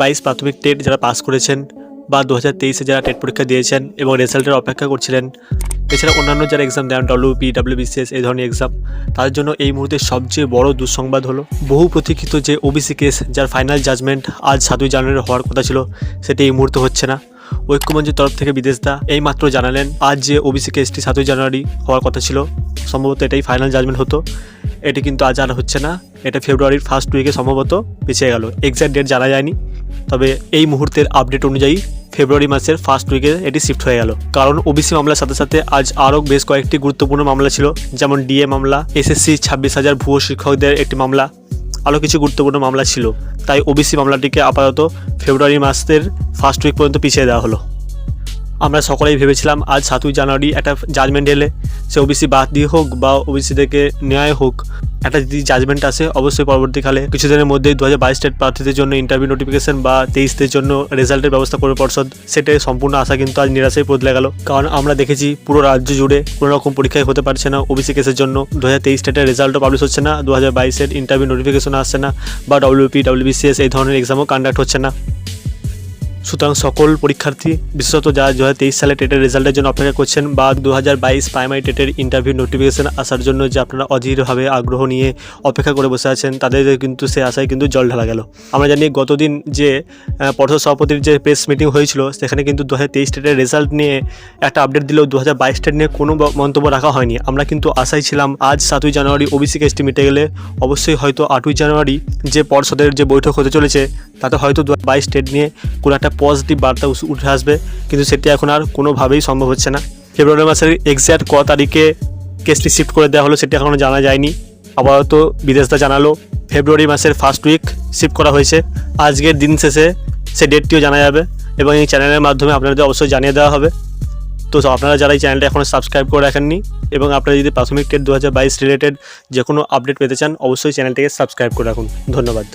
বাইশ প্রাথমিক টেট যারা পাস করেছেন বা দু হাজার যারা টেট পরীক্ষা দিয়েছেন এবং রেজাল্টের অপেক্ষা করছিলেন, এছাড়া অন্যান্য যারা এক্সাম দেন ডব্লিউপি ডাব্লিউবিসিএস এই ধরনের এক্সাম তাদের জন্য এই মুহূর্তে সবচেয়ে বড় দুঃসংবাদ হলো, বহু প্রতীক্ষিত যে ওবিসি কেস যার ফাইনাল জাজমেন্ট আজ সাতই জানুয়ারি হওয়ার কথা ছিল, সেটি এই মুহূর্তে হচ্ছে না। ঐক্যমঞ্চের তরফ থেকে বিদেশদা এই মাত্র জানালেন, আজ যে ওবিসি কেসটি সাতই জানুয়ারি হওয়ার কথা ছিল, সম্ভবত এটাই ফাইনাল জাজমেন্ট হতো, এটি কিন্তু আজ আর হচ্ছে না। এটা ফেব্রুয়ারির ফার্স্ট উইকে সম্ভবত পিছিয়ে গেল। এক্সাক্ট ডেট জানা যায়নি। তবে এই মুহূর্তের আপডেট অনুযায়ী ফেব্রুয়ারি মাসের ফার্স্ট উইকে এটি শিফট হয়ে গেল। কারণ ওবিসি মামলার সাথে সাথে আজ আরও বেশ কয়েকটি গুরুত্বপূর্ণ মামলা ছিল, যেমন ডিএ মামলা এসএসসি ছাব্বিশ হাজার ভুয়ো শিক্ষকদের একটি মামলা, আরও কিছু গুরুত্বপূর্ণ মামলা ছিল। তাই ওবিসি মামলাটিকে আপাতত ফেব্রুয়ারি মাসের ফার্স্ট উইক পর্যন্ত পিছিয়ে দেওয়া হলো। আমরা সকলেই ভেবেছিলাম, আজ সাতই জানুয়ারি, একটা জাজমেন্ট এলে সে ওবিসি বাদ দিয়ে হোক বা ওবিসিদেরকে ন্যায় হোক একটা যদি জাজমেন্ট আসে, অবশ্যই পরবর্তীকালে কিছুদিনের মধ্যেই দু হাজার বাইশ স্টেট প্রার্থীদের জন্য ইন্টারভিউ নোটিফিকেশন বা তেইশদের জন্য রেজাল্টের ব্যবস্থা করবে পর্ষদ। সেটাই সম্পূর্ণ আশা কিন্তু আজ নিরাশায় বদলে গেল কারণ আমরা দেখেছি পুরো রাজ্য জুড়ে কোনো রকম পরীক্ষায় হতে পারছে না ওবিসি কেসের জন্য। দু হাজার তেইশ স্টেটের রেজাল্টও পাবলিশ হচ্ছে না। দু হাজার বাইশের ইন্টারভিউ নোটিফিকেশন আসছে না। বা ডব্লিউপি ডব্লিউবিসিএস এই ধরনের এক্সামও কন্ডাক্ট হচ্ছে না। সুতরাং সকল পরীক্ষার্থী, বিশেষত যারা দু হাজার তেইশ সালে টেটের রেজাল্টের জন্য অপেক্ষা করছেন বা দু হাজার বাইশ প্রাইমারি টেটের ইন্টারভিউ নোটিফিকেশন আসার জন্য যে আপনারা অধীরভাবে আগ্রহ নিয়ে অপেক্ষা করে বসে আছেন, তাদের কিন্তু সে আশায় কিন্তু জল ঢালা গেল। আমরা জানি গতদিন যে পর্ষদ সভাপতির যে প্রেস মিটিং হয়েছিল, সেখানে কিন্তু দু হাজার তেইশ টেটের রেজাল্ট নিয়ে একটা আপডেট দিলেও দু হাজার টেট নিয়ে কোনো মন্তব্য রাখা হয়নি। আমরা কিন্তু আশাই ছিলাম আজ সাতই জানুয়ারি ওবিসি কেসটি মিটে গেলে অবশ্যই হয়তো আটই জানুয়ারি যে পর্ষদের যে বৈঠক হতে চলেছে, তাতে হয়তো দু বাইশ স্টেট নিয়ে কোনো একটা পজিটিভ বার্তা উঠে আসবে। কিন্তু সেটি এখন আর কোনোভাবেই সম্ভব হচ্ছে না। ফেব্রুয়ারি মাসের এক্স্যাক্ট ক তারিখে কেসটি শিফট করে দেওয়া হলো, সেটি এখনও জানা যায়নি। আপাতত বিদেশদা জানালো ফেব্রুয়ারি মাসের ফার্স্ট উইক শিফট করা হয়েছে। আজকের দিন শেষে সে ডেটটিও জানা যাবে এবং এই চ্যানেলের মাধ্যমে আপনাদের অবশ্যই জানিয়ে দেওয়া হবে। তো আপনারা যারা এই চ্যানেলটা এখনও সাবস্ক্রাইব করে রাখেননি এবং আপনারা যদি প্রাথমিক টেট দু হাজার বাইশ রিলেটেড যে কোনো আপডেট পেতে চান, অবশ্যই চ্যানেলটিকে সাবস্ক্রাইব করে রাখুন। ধন্যবাদ।